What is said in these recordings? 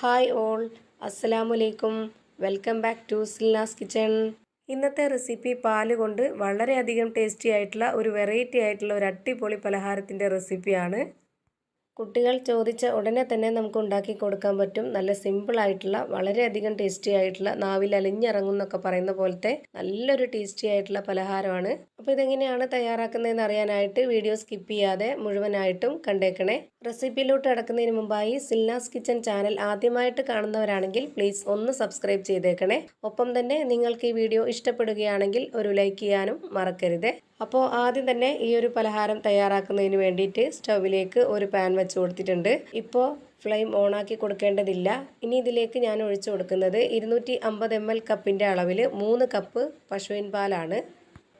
Hi all അസ്സലാമു അലൈക്കും welcome back to Silnas kitchen. ഇന്നത്തെ റെസിപ്പി പാൽ കൊണ്ട് വളരെയധികം ടേസ്റ്റി ആയിട്ടുള്ള ഒരു വെറൈറ്റി ആയിട്ടുള്ള ഒരു അട്ടിപ്പൊളി പലഹാരത്തിന്റെ റെസിപ്പിയാണ്. കുട്ടികൾ ചോദിച്ച ഉടനെ തന്നെ നമുക്ക് ഉണ്ടാക്കി കൊടുക്കാൻ പറ്റും. നല്ല സിമ്പിളായിട്ടുള്ള വളരെയധികം ടേസ്റ്റി ആയിട്ടുള്ള നാവിൽ അലിഞ്ഞിറങ്ങും എന്നൊക്കെ പറയുന്ന പോലത്തെ നല്ലൊരു ടേസ്റ്റി ആയിട്ടുള്ള പലഹാരമാണ്. അപ്പോൾ ഇതെങ്ങനെയാണ് തയ്യാറാക്കുന്നതെന്ന് അറിയാനായിട്ട് വീഡിയോ സ്കിപ്പ് ചെയ്യാതെ മുഴുവനായിട്ടും കണ്ടേക്കണേ. റെസിപ്പിയിലോട്ട് കിടക്കുന്നതിന് മുമ്പായി സിൽനാസ് കിച്ചൻ ചാനൽ ആദ്യമായിട്ട് കാണുന്നവരാണെങ്കിൽ പ്ലീസ് ഒന്ന് സബ്സ്ക്രൈബ് ചെയ്തേക്കണേ. ഒപ്പം തന്നെ നിങ്ങൾക്ക് ഈ വീഡിയോ ഇഷ്ടപ്പെടുകയാണെങ്കിൽ ഒരു ലൈക്ക് ചെയ്യാനും മറക്കരുത്. അപ്പോൾ ആദ്യം തന്നെ ഈ ഒരു പലഹാരം തയ്യാറാക്കുന്നതിന് വേണ്ടിയിട്ട് സ്റ്റൗവിലേക്ക് ഒരു പാൻ വെച്ച് കൊടുത്തിട്ടുണ്ട്. ഇപ്പോൾ ഫ്ലെയിം ഓണാക്കി കൊടുക്കേണ്ടതില്ല. ഇനി ഇതിലേക്ക് ഞാൻ ഒഴിച്ചു കൊടുക്കുന്നത് ഇരുന്നൂറ്റി അമ്പത് എം എൽ കപ്പിന്റെ അളവിൽ മൂന്ന് കപ്പ് പശുവിൻ പാലാണ്.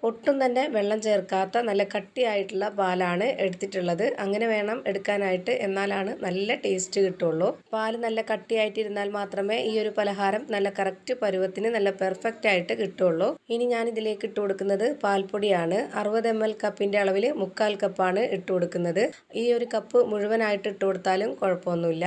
ഒട്ടും തന്നെ വെള്ളം ചേർക്കാത്ത നല്ല കട്ടിയായിട്ടുള്ള പാലാണ് എടുത്തിട്ടുള്ളത്. അങ്ങനെ വേണം എടുക്കാനായിട്ട്. എന്നാലാണ് നല്ല ടേസ്റ്റ് കിട്ടുള്ളൂ. പാൽ നല്ല കട്ടിയായിട്ടിരുന്നാൽ മാത്രമേ ഈ ഒരു പലഹാരം നല്ല കറക്റ്റ് പരുവത്തിന് നല്ല പെർഫെക്റ്റ് ആയിട്ട് കിട്ടുള്ളൂ. ഇനി ഞാൻ ഇതിലേക്ക് ഇട്ട് കൊടുക്കുന്നത് പാൽപ്പൊടിയാണ്. അറുപത് എം എൽ കപ്പിന്റെ അളവിൽ മുക്കാൽ കപ്പാണ് ഇട്ട് കൊടുക്കുന്നത്. ഈ ഒരു കപ്പ് മുഴുവനായിട്ട് ഇട്ട് കൊടുത്താലും കുഴപ്പമൊന്നുമില്ല.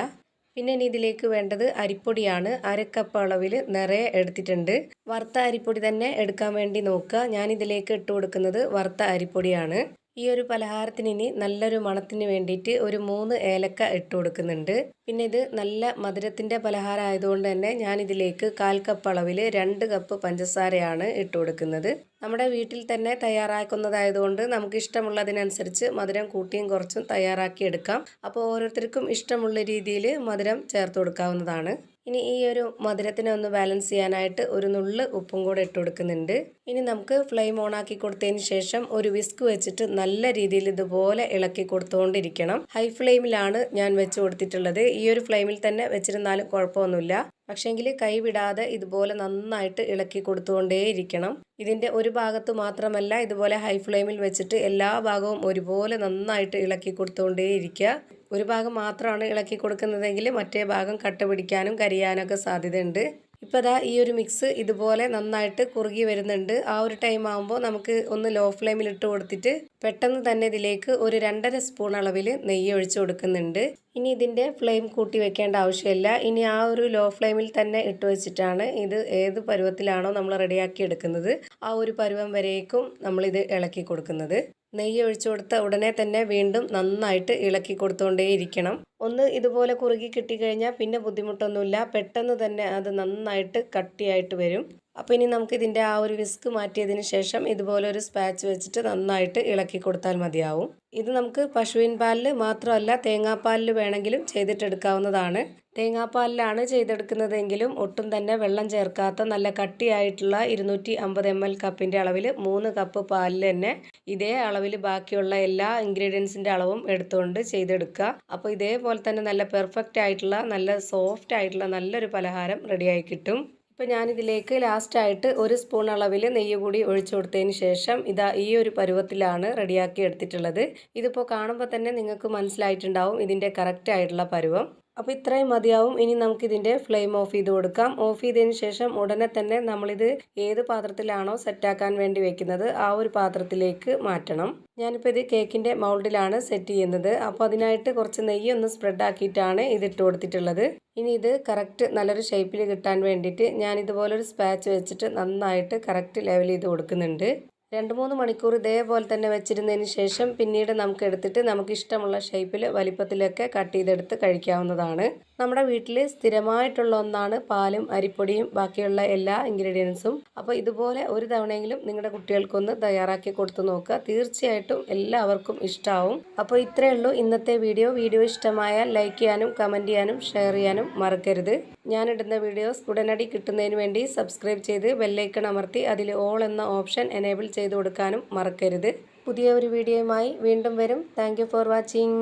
പിന്നെ ഇനി ഇതിലേക്ക് വേണ്ടത് അരിപ്പൊടിയാണ്. അരക്കപ്പ് അളവിൽ നിറയെ എടുത്തിട്ടുണ്ട്. വറുത്ത അരിപ്പൊടി തന്നെ എടുക്കാൻ വേണ്ടി നോക്കുക. ഞാൻ ഇതിലേക്ക് ഇട്ട് കൊടുക്കുന്നത് വറുത്ത അരിപ്പൊടിയാണ്. ഈ ഒരു പലഹാരത്തിന് ഇനി നല്ലൊരു മണത്തിന് വേണ്ടിയിട്ട് ഒരു മൂന്ന് ഏലക്ക ഇട്ട് കൊടുക്കുന്നുണ്ട്. പിന്നെ ഇത് നല്ല മധുരത്തിന്റെ പലഹാരം ആയതുകൊണ്ട് തന്നെ ഞാൻ ഇതിലേക്ക് കാൽ കപ്പ് അളവിൽ രണ്ട് കപ്പ് പഞ്ചസാരയാണ് ഇട്ട് കൊടുക്കുന്നത്. നമ്മുടെ വീട്ടിൽ തന്നെ തയ്യാറാക്കുന്നതായതുകൊണ്ട് നമുക്ക് ഇഷ്ടമുള്ളതിനനുസരിച്ച് മധുരം കൂട്ടിയും കുറച്ചും തയ്യാറാക്കി എടുക്കാം. അപ്പോൾ ഓരോരുത്തർക്കും ഇഷ്ടമുള്ള രീതിയിൽ മധുരം ചേർത്ത് കൊടുക്കാവുന്നതാണ്. ഇനി ഈ ഒരു മധുരത്തിനെ ഒന്ന് ബാലൻസ് ചെയ്യാനായിട്ട് ഒരു നുള്ള് ഉപ്പും കൂടെ ഇട്ട് കൊടുക്കുന്നുണ്ട്. ഇനി നമുക്ക് ഫ്ലെയിം ഓൺ ആക്കി കൊടുത്തതിന് ശേഷം ഒരു വിസ്ക് വെച്ചിട്ട് നല്ല രീതിയിൽ ഇതുപോലെ ഇളക്കി കൊടുത്തുകൊണ്ടിരിക്കണം. ഹൈ ഫ്ലെയിമിലാണ് ഞാൻ വെച്ച് കൊടുത്തിട്ടുള്ളത്. ഈ ഒരു ഫ്ലെയിമിൽ തന്നെ വെച്ചിരുന്നാലും കുഴപ്പമൊന്നുമില്ല. പക്ഷേങ്കിൽ കൈവിടാതെ ഇതുപോലെ നന്നായിട്ട് ഇളക്കി കൊടുത്തുകൊണ്ടേയിരിക്കണം. ഇതിന്റെ ഒരു ഭാഗത്ത് മാത്രമല്ല ഇതുപോലെ ഹൈ ഫ്ലെയിമിൽ വെച്ചിട്ട് എല്ലാ ഭാഗവും ഒരുപോലെ നന്നായിട്ട് ഇളക്കി കൊടുത്തുകൊണ്ടേയിരിക്കുക. ഒരു ഭാഗം മാത്രമാണ് ഇളക്കി കൊടുക്കുന്നതെങ്കിൽ മറ്റേ ഭാഗം കട്ട പിടിക്കാനും കരിയാനൊക്കെ സാധ്യതയുണ്ട്. ഇപ്പോൾ ദാ ഈ ഒരു മിക്സ് ഇതുപോലെ നന്നായിട്ട് കുറുകി വരുന്നുണ്ട്. ആ ഒരു ടൈം ആകുമ്പോൾ നമുക്ക് ഒന്ന് ലോ ഫ്ലെയിമിൽ ഇട്ട് കൊടുത്തിട്ട് പെട്ടെന്ന് തന്നെ ഇതിലേക്ക് ഒരു രണ്ടര സ്പൂൺ അളവിൽ നെയ്യ് ഒഴിച്ചു കൊടുക്കുന്നുണ്ട്. ഇനി ഇതിന്റെ ഫ്ലെയിം കൂട്ടി വെക്കേണ്ട ആവശ്യമില്ല. ഇനി ആ ഒരു ലോ ഫ്ലെയിമിൽ തന്നെ ഇട്ട് വെച്ചിട്ടാണ് ഇത് ഏത് പരുവത്തിലാണോ നമ്മൾ റെഡിയാക്കി എടുക്കുന്നത്. ആ ഒരു പരുവം വരേക്കും നമ്മളിത് ഇളക്കി കൊടുക്കുന്നത്. നെയ്യ് ഒഴിച്ചു കൊടുത്ത ഉടനെ തന്നെ വീണ്ടും നന്നായിട്ട് ഇളക്കി കൊടുത്തുകൊണ്ടേയിരിക്കണം ഒന്ന് ഇതുപോലെ കുറുകി കിട്ടിക്കഴിഞ്ഞാൽ പിന്നെ ബുദ്ധിമുട്ടൊന്നുമില്ല. പെട്ടെന്ന് തന്നെ അത് നന്നായിട്ട് കട്ടിയായിട്ട് വരും. അപ്പോൾ ഇനി നമുക്ക് ഇതിന്റെ ആ ഒരു വിസ്ക് മാറ്റിയതിന് ശേഷം ഇതുപോലെ ഒരു സ്പാച്ച് വെച്ചിട്ട് നന്നായിട്ട് ഇളക്കി കൊടുത്താൽ മതിയാവും. ഇത് നമുക്ക് പശുവിൻ പാലിൽ മാത്രമല്ല തേങ്ങാപ്പാലിൽ വേണമെങ്കിലും ചെയ്തിട്ടെടുക്കാവുന്നതാണ്. തേങ്ങാപ്പാലിലാണ് ചെയ്തെടുക്കുന്നതെങ്കിലും ഒട്ടും തന്നെ വെള്ളം ചേർക്കാത്ത നല്ല കട്ടിയായിട്ടുള്ള ഇരുന്നൂറ്റി അമ്പത് എം എൽ കപ്പിന്റെ അളവിൽ മൂന്ന് കപ്പ് പാലിൽ തന്നെ ഇതേ അളവിൽ ബാക്കിയുള്ള എല്ലാ ഇൻഗ്രീഡിയൻസിന്റെ അളവും എടുത്തുകൊണ്ട് ചെയ്തെടുക്കുക. അപ്പോൾ ഇതേപോലെ തന്നെ നല്ല പെർഫെക്റ്റ് ആയിട്ടുള്ള നല്ല സോഫ്റ്റ് ആയിട്ടുള്ള നല്ലൊരു പലഹാരം റെഡിയായി കിട്ടും. ഇപ്പോൾ ഞാനിതിലേക്ക് ലാസ്റ്റായിട്ട് ഒരു സ്പൂൺ അളവിൽ നെയ്യ് കൂടി ഒഴിച്ചു കൊടുത്തതിന് ശേഷം ഇതാ ഈ ഒരു പരുവത്തിലാണ് റെഡിയാക്കി എടുത്തിട്ടുള്ളത്. ഇതിപ്പോൾ കാണുമ്പോൾ തന്നെ നിങ്ങൾക്ക് മനസ്സിലായിട്ടുണ്ടാവും ഇതിന്റെ കറക്റ്റ് ആയിട്ടുള്ള പരുവം. അപ്പോൾ ഇത്രയും മതിയാവും. ഇനി നമുക്കിതിന്റെ ഫ്ലെയിം ഓഫ് ചെയ്ത് കൊടുക്കാം. ഓഫ് ചെയ്തതിന് ശേഷം ഉടനെ തന്നെ നമ്മളിത് ഏത് പാത്രത്തിലാണോ സെറ്റാക്കാൻ വേണ്ടി വെക്കുന്നത് ആ ഒരു പാത്രത്തിലേക്ക് മാറ്റണം. ഞാനിപ്പോൾ ഇത് കേക്കിന്റെ മൗൾഡിലാണ് സെറ്റ് ചെയ്യുന്നത്. അപ്പോൾ അതിനായിട്ട് കുറച്ച് നെയ്യ് ഒന്ന് സ്പ്രെഡ് ആക്കിയിട്ടാണ് ഇത് ഇട്ട് കൊടുത്തിട്ടുള്ളത്. ഇനി ഇത് കറക്റ്റ് നല്ലൊരു ഷേപ്പിൽ കിട്ടാൻ വേണ്ടിയിട്ട് ഞാൻ ഇതുപോലൊരു സ്പാച്ച് വെച്ചിട്ട് നന്നായിട്ട് കറക്റ്റ് ലെവൽ ചെയ്ത് കൊടുക്കുന്നുണ്ട്. രണ്ട് മൂന്ന് മണിക്കൂർ ഇതേപോലെ തന്നെ വെച്ചിരുന്നതിന് ശേഷം പിന്നീട് നമുക്ക് എടുത്തിട്ട് നമുക്ക് ഇഷ്ടമുള്ള ഷേപ്പിൽ വലിപ്പത്തിലൊക്കെ കട്ട് ചെയ്തെടുത്ത് കഴിക്കാവുന്നതാണ്. നമ്മുടെ വീട്ടിൽ സ്ഥിരമായിട്ടുള്ള ഒന്നാണ് പാലും അരിപ്പൊടിയും ബാക്കിയുള്ള എല്ലാ ഇൻഗ്രീഡിയൻസും. അപ്പോൾ ഇതുപോലെ ഒരു തവണയെങ്കിലും നിങ്ങളുടെ കുട്ടികൾക്കൊന്ന് തയ്യാറാക്കി കൊടുത്തു നോക്കുക. തീർച്ചയായിട്ടും എല്ലാവർക്കും ഇഷ്ടമാവും അപ്പോൾ ഇത്രയേ ഉള്ളൂ ഇന്നത്തെ വീഡിയോ. വീഡിയോ ഇഷ്ടമായാൽ ലൈക്ക് ചെയ്യാനും കമന്റ് ചെയ്യാനും ഷെയർ ചെയ്യാനും മറക്കരുത്. ഞാനിടുന്ന വീഡിയോസ് ഉടനടി കിട്ടുന്നതിന് വേണ്ടി സബ്സ്ക്രൈബ് ചെയ്ത് ബെല്ലൈക്കൺ അമർത്തി അതിൽ ഓൾ എന്ന ഓപ്ഷൻ എനേബിൾ ചെയ്ത് കൊടുക്കാനും മറക്കരുത്. പുതിയ ഒരു വീഡിയോയുമായി വീണ്ടും വരും. Thank for watching